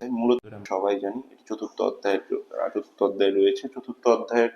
মূলত সবাই জানি, এটি চতুর্থ অধ্যায়ের চতুর্থ অধ্যায় রয়েছে। চতুর্থ অধ্যায়ের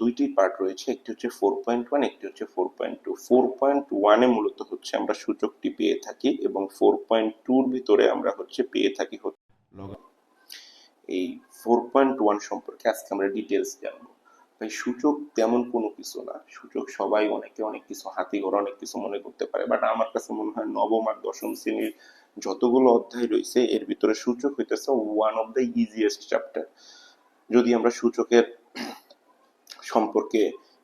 দুইটি পার্ট রয়েছে, একটি হচ্ছে ফোর পয়েন্ট ওয়ান একটি হচ্ছে four point two four point ওয়ানে মূলত হচ্ছে আমরা সূচকটি পেয়ে থাকি এবং ফোর পয়েন্ট টুর ভিতরে আমরা হচ্ছে পেয়ে থাকি এই ফোর পয়েন্ট ওয়ান সম্পর্কে আজকে আমরা ডিটেলস জানব। ভাই সূচক তেমন কোনো কিছু না। সূচক সবাই অনেকে অনেক কিছু হাতি ঘর অনেক কিছু মনে করতে পারে বাট আমার কাছে মনে হয় নবম আর দশম শ্রেণির যতগুলো অধ্যায় রয়েছে, এর ভিতরে সূচক হইতেছে one of the easiest chapter যদি আমরা সূচকের সম্পর্কে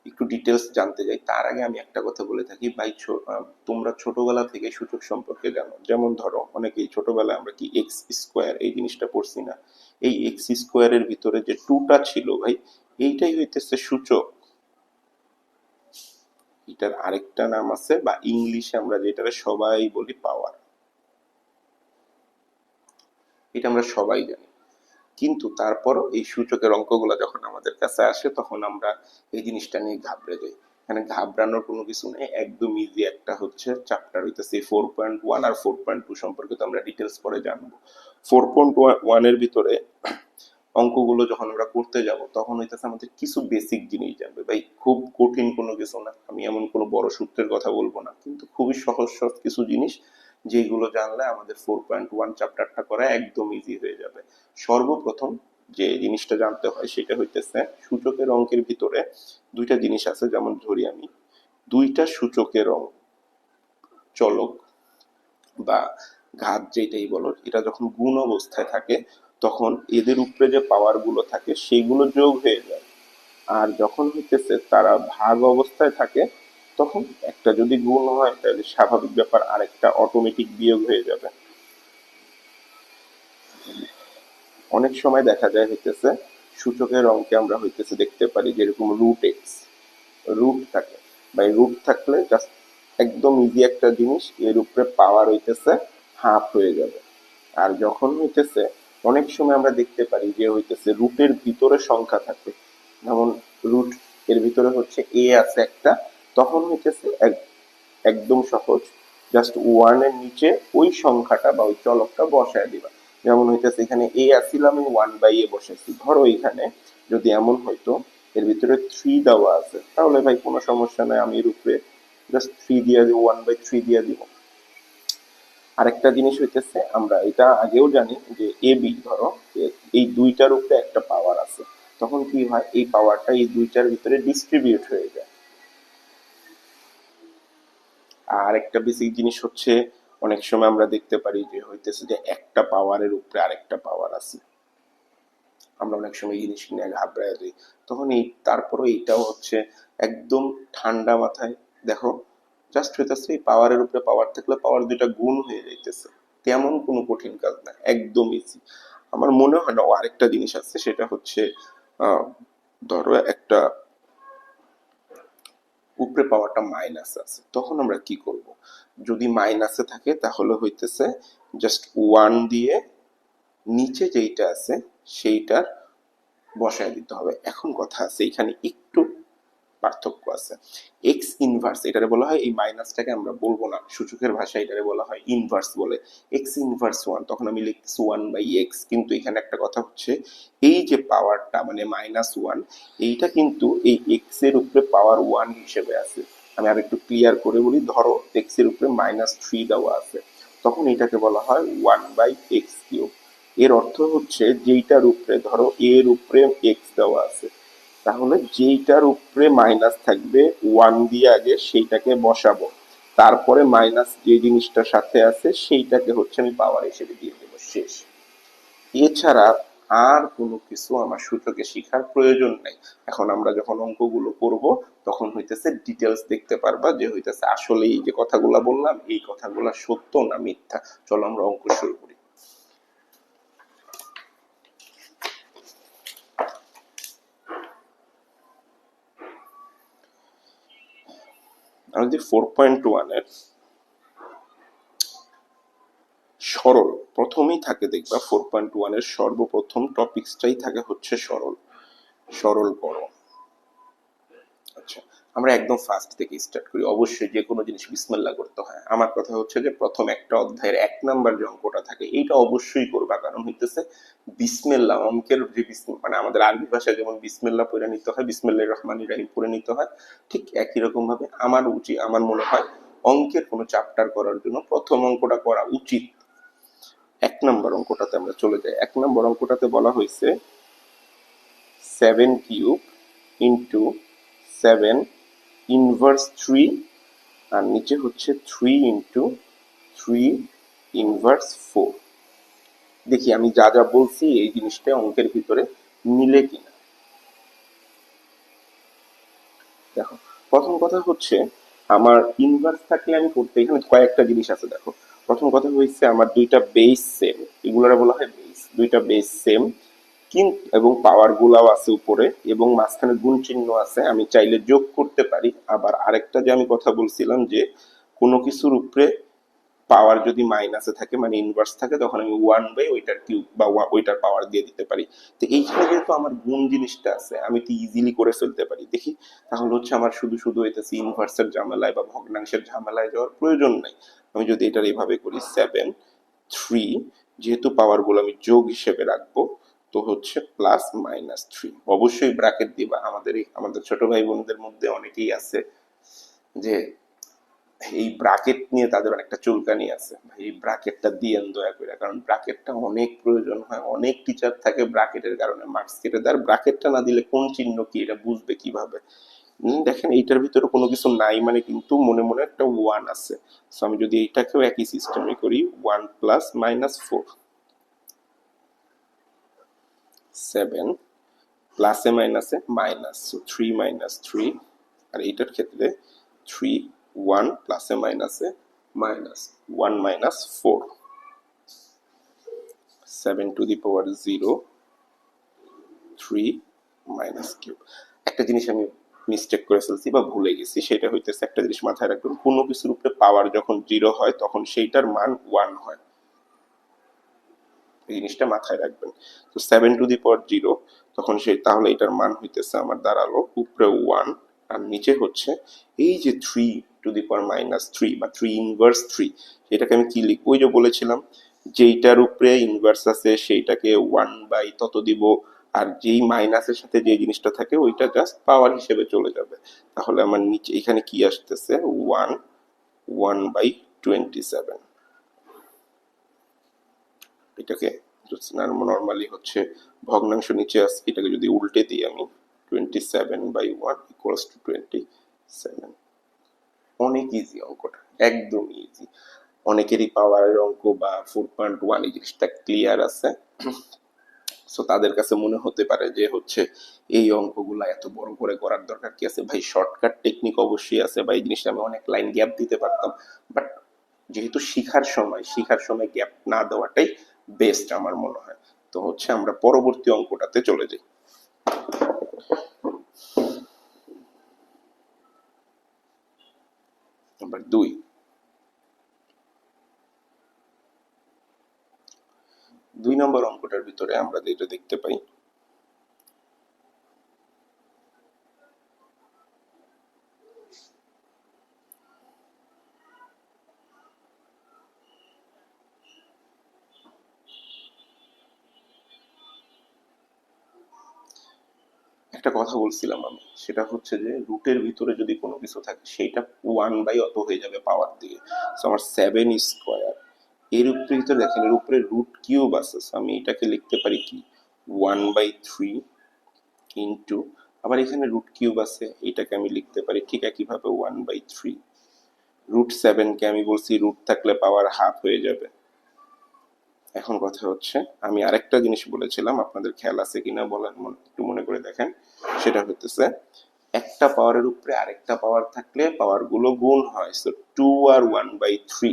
একটু ডিটেলস জানতে যাই, তার আগে আমি একটা কথা বলে থাকি, ভাই তোমরা ছোটবেলা থেকে সূচক সম্পর্কে জানো। যেমন ধরো, অনেকেই ছোটবেলায় আমরা কি এক্স স্কোয়ার এই জিনিসটা পড়ছি না। এই এক্স স্কোয়ারের ভিতরে যে টুটা ছিল ভাই, এইটাই হইতেছে সূচক। এটার আরেকটা নাম আছে, বা ইংলিশে আমরা যেটারে সবাই বলি পাওয়ার এটা আমরা সবাই জানি। কিন্তু তারপরও এই সূচকের অঙ্কগুলো যখন আমাদের কাছে আসে, তখন আমরা এই জিনিসটা নিয়ে ঘাবড়ে যাই। এখানে ঘাবড়ানোর কোনো কিছু নেই, একদম ইজি একটা হচ্ছে চ্যাপ্টার হইতেছে ফোর পয়েন্ট ওয়ান আর ফোর পয়েন্ট টু সম্পর্কে তো আমরা ডিটেলস পরে জানব। ফোর পয়েন্ট ওয়ানের ভিতরে অঙ্কগুলো যখন আমরা করতে যাব, তখন হইতেছে আমাদের কিছু বেসিক জিনিস জানবে। ভাই, খুব কঠিন কোনো কিছু না। আমি এমন কোনো বড় সূত্রের কথা বলব না, কিন্তু খুবই সহজ সহজ কিছু জিনিস যেগুলো জানলে আমাদের ফোর পয়েন্ট ওয়ান চ্যাপ্টারটা করা একদম ইজি হয়ে যাবে। সর্বপ্রথম যে জিনিসটা জানতে হয় সেটা হইতেছে সূচকের অঙ্কের ভিতরে দুইটা জিনিস আছে, যেমন ধরি আমি। দুইটা সূচকের অঙ্ক চলক বা ঘাত যেটাই বলো, এটা যখন গুণ অবস্থায় থাকে, তখন এদের উপরে যে পাওয়ারগুলো থাকে, সেগুলো যোগ হয়ে যায়। আর যখন হইতেছে তারা ভাগ অবস্থায় থাকে তখন একটা যদি গুণ হয়, তাহলে স্বাভাবিক ব্যাপার আরেকটা অটোমেটিক বিয়োগ হয়ে যাবে। অনেক সময় দেখা যায় হইতেছে, সূচকের অঙ্কে আমরা হইতেছে দেখতে পারি যেরকম রুট এক্স রুট থাকে। বা রুট থাকলে জাস্ট একদম ইজি একটা জিনিস, এর উপরে পাওয়ার হইতেছে হাফ হয়ে যাবে। আর যখন হইতেছে, অনেক সময় আমরা দেখতে পারি যে হইতেছে রুটের ভিতরে সংখ্যা থাকে। যেমন রুট এর ভিতরে হচ্ছে এ আছে একটা তখন হইতেছে এক- একদম সহজ। জাস্ট ওয়ানের নিচে ওই সংখ্যাটা বা ওই চলকটা বসায় দিবা। যেমন হইতেছে এখানে এ আসছিল আমি ওয়ান বাই এ বসাইছি। ধরো এখানে যদি এমন হইতো, এর ভিতরে থ্রি দেওয়া আছে, তাহলে ভাই কোনো সমস্যা নাই, আমি এর উপরে জাস্ট থ্রি দিয়ে দিব ওয়ান বাই থ্রি দিয়ে দিব। আরেকটা জিনিস হইতেছে, আমরা এটা আগেও জানি যে এ বি ধরো এই দুইটার উপরে একটা পাওয়ার আছে। তখন কি হয়, এই পাওয়ারটা এই দুইটার ভিতরে ডিস্ট্রিবিউট হয়ে যায় আর একটা বেসিক জিনিস হচ্ছে, অনেক সময় আমরা দেখতে পারি যে হইতেছে যে একটা পাওয়ারের উপরে আরেকটা পাওয়ার আছে। আমরা অনেক সময় এই জিনিস নিয়ে ঘাবড়ায় যাই। তখন এই তারপরে এইটাও হচ্ছে একদম ঠান্ডা মাথায়, দেখো জাস্ট হইতেছে এই পাওয়ারের উপরে পাওয়ার থাকলে পাওয়ার দুইটা গুণ হয়ে যাইতেছে। তেমন কোনো কঠিন কাজ না, একদম ইজি আমার মনে হয় না আরেকটা জিনিস আছে, সেটা হচ্ছে ধরো একটা উপরে পাওয়ারটা মাইনাস আছে। তখন আমরা কি করব? যদি মাইনাসে থাকে, তাহলে হইতেছে জাস্ট ওয়ান দিয়ে নিচে যেইটা আছে, সেইটার বসায় দিতে হবে। এখন কথা আছে, এখানে একটু পার্থক্য আছে। এক্স ইনভার্স এটারে বলা হয়, এই মাইনাসটাকে আমরা বলব না। সূচকের ভাষায় এটারে বলা হয় ইনভার্স বলে। এক্স ইনভার্স ওয়ান তখন আমি লিখছি ওয়ান বাই এক্স কিন্তু এখানে একটা কথা হচ্ছে, এই যে পাওয়ারটা মানে মাইনাস ওয়ান এইটা কিন্তু এই এক্সের উপরে পাওয়ার ওয়ান হিসেবে আছে। আমি আর একটু ক্লিয়ার করে বলি, ধরো এক্সের উপরে মাইনাস থ্রি দেওয়া আছে, তখন এটাকে বলা হয় ওয়ান বাই এক্স কিউব এর অর্থ হচ্ছে, যেইটার উপরে, ধরো এর উপরে এক্স দেওয়া আছে তাহলে যেইটার উপরে মাইনাস থাকবে ওয়ান দিয়ে আগে সেইটাকে বসাবো। তারপরে মাইনাস যে জিনিসটার সাথে আছে সেইটাকে হচ্ছে আমি পাওয়ার হিসেবে দিয়ে দেবো, শেষ। এছাড়া আর কোনো কিছু আমার সূচকে শেখার প্রয়োজন নাই। এখন আমরা যখন অঙ্কগুলো করব, তখন হইতেছে ডিটেলস দেখতে পারবা যে হইতেছে আসলে এই যে কথাগুলো বললাম, এই কথাগুলো সত্য না মিথ্যা? চলো আমরা অঙ্ক শুরু করি। আমরা যদি ফোর পয়েন্ট ওয়ানের সরল প্রথমেই থাকে দেখবা ফোর পয়েন্ট ওয়ানের সর্বপ্রথম টপিক্সটাই থাকে হচ্ছে সরল সরল করো আমরা একদম ফার্স্ট থেকে স্টার্ট করি, অবশ্যই যে কোনো জিনিস বিসমিল্লা করতে হয়। আমার কথা হচ্ছে যে প্রথম একটা অধ্যায়ের এক নাম্বার যে অঙ্কটা থাকে, এইটা অবশ্যই করবা। কারণ হইতেছে বিসমেল্লা অঙ্কের যে মানে আমাদের আরবি ভাষায় যেমন বিসমিল্লা পড়ে নিতে হয় বিসমেল্লা রহমান রাহিম পড়ে নিতে হয়, ঠিক একই রকম ভাবে আমার উচিত আমার মনে হয় অঙ্কের কোনো চ্যাপ্টার করার জন্য প্রথম অঙ্কটা করা উচিত। এক নম্বর অঙ্কটাতে আমরা চলে যাই। এক নম্বর অঙ্কটাতে বলা হয়েছে seven cube into seven inverse three আর নিচে হচ্ছে three into three inverse four দেখি আমি যা যা বলছি, এই জিনিসটা অঙ্কের ভিতরে মিলে কিনা। দেখো, প্রথম কথা হচ্ছে, আমার ইনভার্স থাকলে আমি করতে এখানে কয়েকটা জিনিস আছে, দেখো। প্রথম কথা হয়েছে, আমার দুইটা বেস সেম এগুলোরা বলা হয় বেস দুইটা বেস সেম কিন্তু এবং পাওয়ার গুলাও আছে উপরে এবং মাঝখানে গুণ চিহ্ন আছে। আমি চাইলে যোগ করতে পারি। আবার আরেকটা যে আমি কথা বলছিলাম যে, কোনো কিছুর উপরে পাওয়ার যদি মাইনাসে থাকে মানে ইনভার্স থাকে, তখন আমি ওয়ান বাই ওইটার কিউব বা ওইটার পাওয়ার দিয়ে দিতে পারি। তো এইখানে যেহেতু আমার গুণ জিনিসটা আছে, আমি তো ইজিলি করে ফেলতে পারি। দেখি, তাহলে হচ্ছে আমার শুধু শুধু হইতেছে ইনভার্সের ঝামেলায় বা ভগ্নাংশের ঝামেলায় যাওয়ার প্রয়োজন নাই। আমি যদি এটার এইভাবে করি সেভেন থ্রি যেহেতু পাওয়ারগুলো আমি যোগ হিসেবে রাখব তো হচ্ছে প্লাস মাইনাস থ্রি অবশ্যই ব্র্যাকেট দিবা। আমাদের আমাদের ছোট ভাই বোনদের মধ্যে অনেকেই আছে যে এই ব্রাকেট নিয়ে তাদের অনেকটা চুলকানি আছে। এই ব্রাকেটটা দিয়েন দয়া করে। কারণ ব্রাকেটটা অনেক প্রয়োজন হয়। অনেক টিচার থাকে ব্রাকেটের কারণে। মার্কস কেটে দেয়। ব্রাকেটটা না দিলে কোন চিহ্ন কি? এটা বুঝবে কীভাবে? দেখেন এইটার ভিতরে কোনো কিছু নাই মানে কিন্তু মনে মনে একটা ওয়ান আছে। সো আমি যদি এইটাকেও একই সিস্টেমে করি one plus minus four seven প্লাসে মাইনাসে মাইনাস থ্রি মাইনাস থ্রি আর এইটার ক্ষেত্রে থ্রি ওয়ান প্লাসে মাইনাসে minus one minus four seven to the power zero three minus cube একটা জিনিস আমি মিস্টেক করে ফেলছি বা ভুলে গেছি, সেটা হইতেছে একটা জিনিস মাথায় রাখবেন, কোনো কিছুর উপরে পাওয়ার যখন জিরো হয়, তখন সেইটার মান ওয়ান হয়। এই জিনিসটা মাথায় রাখবেন। তো seven to the power zero তখন সেই তাহলে এটার মান হইতেছে আমার দাঁড়াল উপরে ওয়ান আর নিচে হচ্ছে এই যে three to the power minus three বা থ্রি ইনভার্স থ্রি সেটাকে আমি কি লিখব? ওই যে বলেছিলাম, যেইটার উপরে ইনভার্স আছে সেইটাকে ওয়ান বাই তত দিব, আর যেই মাইনাসের সাথে যে জিনিসটা থাকে ওইটা জাস্ট পাওয়ার হিসেবে চলে যাবে। তাহলে আমার নিচে, এখানে কি আসতেছে? One one by twenty seven এটাকে নর্মালি হচ্ছে ভগ্নাংশ নিচে আছে এটাকে যদি উল্টে দিই আমি twenty seven by one equals to twenty seven অনেক ইজি অঙ্কটা, একদম ইজি অনেকেরই পাওয়ারের অঙ্ক বা ফোর পয়েন্ট ওয়ান এই জিনিসটা ক্লিয়ার আছে। সো তাদের কাছে মনে হতে পারে যে হচ্ছে এই অঙ্কগুলা এত বড় করে করার দরকার কি আছে? ভাই শর্টকাট টেকনিক অবশ্যই আছে বা এই জিনিসটা আমি অনেক লাইন গ্যাপ দিতে পারতাম। বাট যেহেতু শিখার সময় শিখার সময় গ্যাপ না দেওয়াটাই বেস্ট আমার মনে হয়। তো হচ্ছে আমরা পরবর্তী অঙ্কটাতে চলে যাই। দুই। দুই নম্বর অঙ্কটার ভিতরে আমরা যেটা দেখতে পাই একটা কথা বলছিলাম আমি। সেটা হচ্ছে যে রুটের ভিতরে যদি কোনো কিছু থাকে, সেইটা ওয়ান বাই অত হয়ে যাবে পাওয়ার দিয়ে। সো আমার সেভেন স্কোয়ার এর উপরে ভিতরে দেখেন, এর উপরে রুট কিউব আছে। আমি এটাকে লিখতে পারি কি? ওয়ান বাই থ্রি ইন্টু আবার এখানে রুট কিউব আছে, এটাকে আমি লিখতে পারি ঠিক একইভাবে ওয়ান বাই থ্রি রুট সেভেনকে আমি বলছি রুট থাকলে পাওয়ার হাফ হয়ে যাবে। এখন কথা হচ্ছে, আমি আরেকটা জিনিস বলেছিলাম, আপনাদের খেয়াল আছে কিনা বলেন একটু মনে করে দেখেন। সেটা হতেছে একটা পাওয়ারের উপরে আরেকটা পাওয়ার থাকলে পাওয়ারগুলো গুণ হয়। সো টু আর ওয়ান বাই থ্রি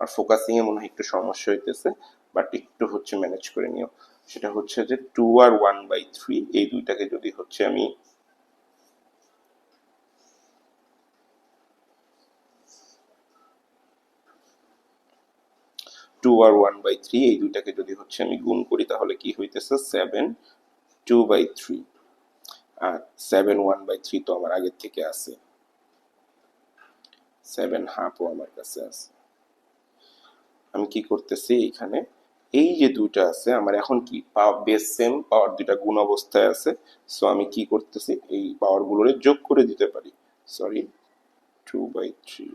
আর ফোকাসিং এ মনে হয় একটু সমস্যা হইতেছে বাট একটু হচ্ছে ম্যানেজ করে নিও। সেটা হচ্ছে যে টু আর ওয়ান বাই থ্রি এই দুইটাকে যদি হচ্ছে আমি টু আর ওয়ান বাই থ্রি এই দুইটাকে যদি হচ্ছে আমি গুণ করি, তাহলে কি হইতেছে? সেভেন টু বাই থ্রি আর সেভেন ওয়ান বাই থ্রি তো আমার আগের থেকে আছে। সেভেন হাফও আমার কাছে আছে। আমি কি করতেছি এখানে? এই যে দুইটা আছে, আমার এখন কি পাওয়ার বেস সেম পাওয়ার দুইটা গুণ অবস্থায় আছে। সো আমি কি করতেছি? এই পাওয়ার গুলোরে যোগ করে দিতে পারি। Sorry two by three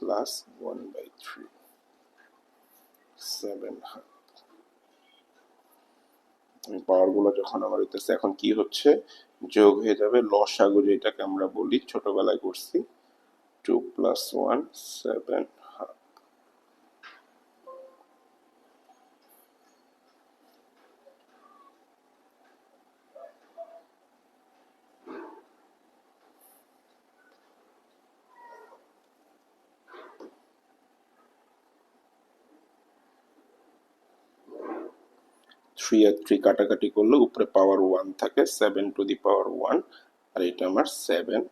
plus one by three seven half পাওয়ারগুলো যখন আমার হইতেছে, এখন কি হচ্ছে? যোগ হয়ে যাবে লসাগু, যেটাকে আমরা বলি, ছোটবেলায় করছি two plus one seven half three আর থ্রি কাটাকাটি করলে উপরে পাওয়ার ওয়ান থাকে seven to the power one আর এটা আমার সেভেন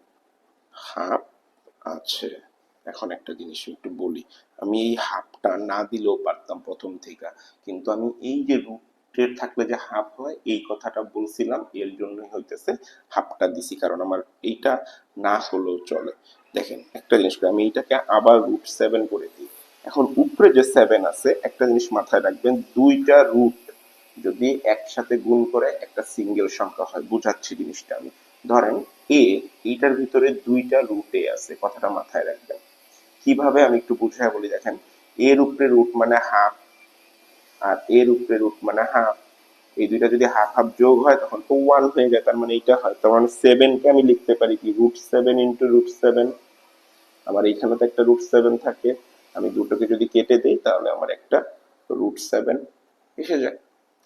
হাফ আছে। এখন একটা জিনিস একটু বলি, আমি এই হাফটা না দিলেও পারতাম প্রথম থেকে, কিন্তু আমি এই যে রুটের থাকলে যে হাফ হয়, এই কথাটা বলছিলাম, এর জন্যই হইতেছে হাফটা দিছি, কারণ আমার এইটা না হলেও চলে। দেখেন, একটা জিনিস আমি এইটাকে আবার রুট সেভেন করে দিই। এখন উপরে যে সেভেন আছে, একটা জিনিস মাথায় রাখবেন, দুইটা রুট যদি একসাথে গুণ করে একটা সিঙ্গেল সংখ্যা হয়, বুঝাচ্ছি জিনিসটা আমি। ধরেন এ এইটার ভিতরে দুইটা রুট এ আছে, কথাটা মাথায় রাখবেন। কীভাবে আমি একটু বুঝায় বলি, দেখেন এর উপরে রুট মানে হাফ আর এর উপরে রুট মানে হাফ এই দুইটা যদি হাফ হাফ যোগ হয়, তখন তো ওয়ান হয়ে যায়, তার মানে এইটা হয়। তার মানে সেভেন কে আমি লিখতে পারি কি? Root seven into root seven আমার এইখানে তো একটা রুট সেভেন থাকে। আমি দুটোকে যদি কেটে দিই, তাহলে আমার একটা রুট সেভেন এসে যায়।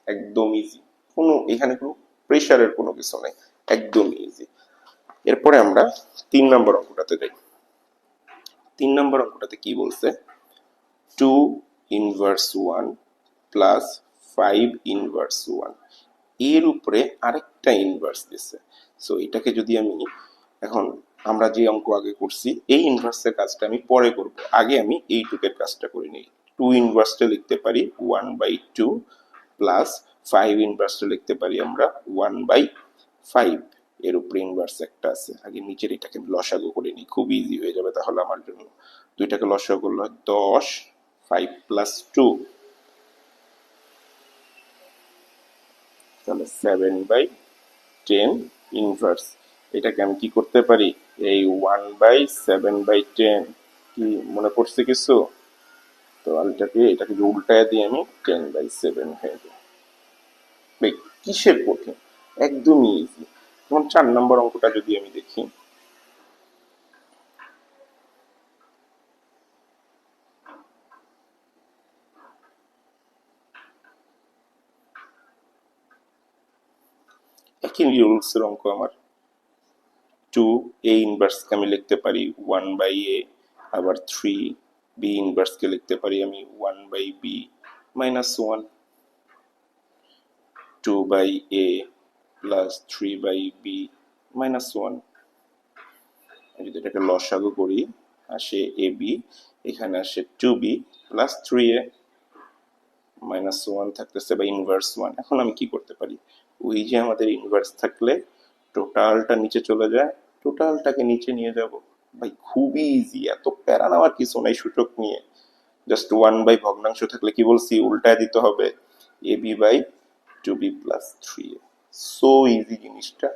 একদম ইজি কোনো, এখানে কোনো প্রেশারের কোনো কিছু নেই। একদম ইজি এরপরে আমরা তিন নম্বর অঙ্কটাতে যাই। তিন নম্বর অঙ্কটাতে কি বলছে? Two inverse one plus five inverse ওয়ানের উপরে আরেকটা ইনভার্স দিছে। সো এটাকে যদি আমি, এখন আমরা যে অঙ্ক আগে করছি, এই ইনভার্সের কাজটা আমি পরে করব। আগে আমি এই টুকের কাজটা করে নিই। টু ইনভার্সটা লিখতে পারি one by two plus five ইনভার্সটা লিখতে পারি আমরা ওয়ান বাই ফাইভ এর উপরে ইনভার্স একটা আছে। আগে নিচের এটাকে লসাগু করে নিই, খুব ইজি হয়ে যাবে তাহলে আমার জন্য। দুইটাকে লসাগু করলে দশ ফাইভ প্লাস টু তাহলে সেভেন বাই টেন ইনভার্স এটাকে আমি কি করতে পারি? এই one by seven by ten কি মনে পড়ছে কিছু? তো এটাকে এটাকে যে উল্টায় দিয়ে আমি টেন বাই সেভেন হয়ে যায়। কিসের কঠিন? একদমই ইজি যেমন চার নম্বর অঙ্কটা যদি আমি দেখি। একই রুলসের অঙ্ক আমার। টু এ ইনভার্সকে আমি লিখতে পারি ওয়ান বাই এ আবার থ্রি বি ইনভার্সকে লিখতে পারি আমি one by B minus one two by A plus three by B minus one যদি এটাকে লসাগু করি, আসে এ বি এখানে আসে two B plus three A minus one থাকতেছে বা ইনভার্স ওয়ান এখন আমি কি করতে পারি? ওই যে আমাদের ইনভার্স থাকলে টোটালটা নিচে চলে যায় টোটালটাকে নিচে নিয়ে যাব। ভাই, খুবই ইজি এত প্যারা নেওয়ার কিছু নাই সূচক নিয়ে। জাস্ট ওয়ান বাই ভগ্নাংশ থাকলে কি বলছি? উল্টায় দিতে হবে। A B by two B plus three so easy জিনিসটা।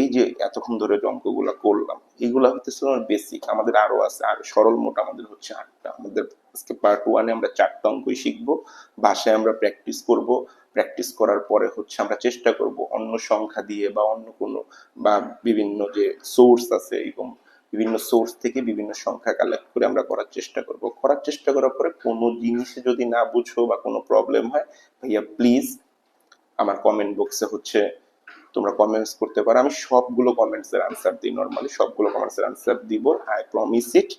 এই যে এতক্ষণ ধরে যে অঙ্কগুলা করলাম এইগুলা হইতেছে আমার বেসিক আমাদের আরও আছে, আর সরল মোট আমাদের হচ্ছে আটটা। আমাদের আজকে পার্ট ওয়ানে আমরা চারটা অঙ্কই শিখব, ভাষায় আমরা প্র্যাকটিস করব প্র্যাকটিস করার পরে হচ্ছে আমরা চেষ্টা করব অন্য সংখ্যা দিয়ে বা অন্য কোনো, বা বিভিন্ন যে সোর্স আছে, এরকম বিভিন্ন সোর্স থেকে বিভিন্ন সংখ্যা কালেক্ট করে আমরা করার চেষ্টা করব। করার চেষ্টা করার পরে কোনো জিনিসে যদি না বুঝো বা কোনো প্রবলেম হয়, ভাইয়া প্লিজ আমার কমেন্ট বক্সে হচ্ছে তোমরা কমেন্টস করতে পারো। আমি সবগুলো কমেন্টস এর আনসার দিই নর্মালি সবগুলো কমেন্টস এর আনসার দিব। আই প্রমিস ইট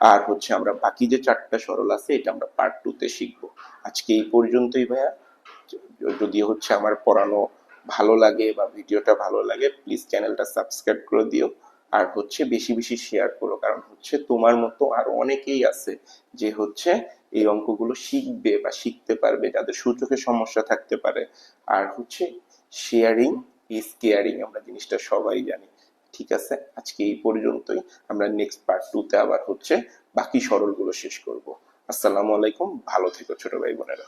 আর হচ্ছে আমরা বাকি যে চারটা সরল আছে, এটা আমরা পার্ট টু তে শিখব। আজকে এই পর্যন্তই ভাইয়া। যদি হচ্ছে আমার পড়ানো ভালো লাগে বা ভিডিওটা ভালো লাগে প্লিজ চ্যানেলটা সাবস্ক্রাইব করে দিও। আর হচ্ছে বেশি বেশি শেয়ার করো। কারণ হচ্ছে তোমার মতো আরও অনেকেই আছে যে হচ্ছে এই অঙ্কগুলো শিখবে বা শিখতে পারবে। যাদের সূচকের সমস্যা থাকতে পারে। আর হচ্ছে শেয়ারিং ইজ কেয়ারিং আমরা জিনিসটা সবাই জানি, ঠিক আছে? আজকে এই পর্যন্তই, আমরা নেক্সট পার্ট টুতে আবার হচ্ছে বাকি সরলগুলো শেষ করব। আসসালামু আলাইকুম, ভালো থেকো ছোট ভাই বোনেরা।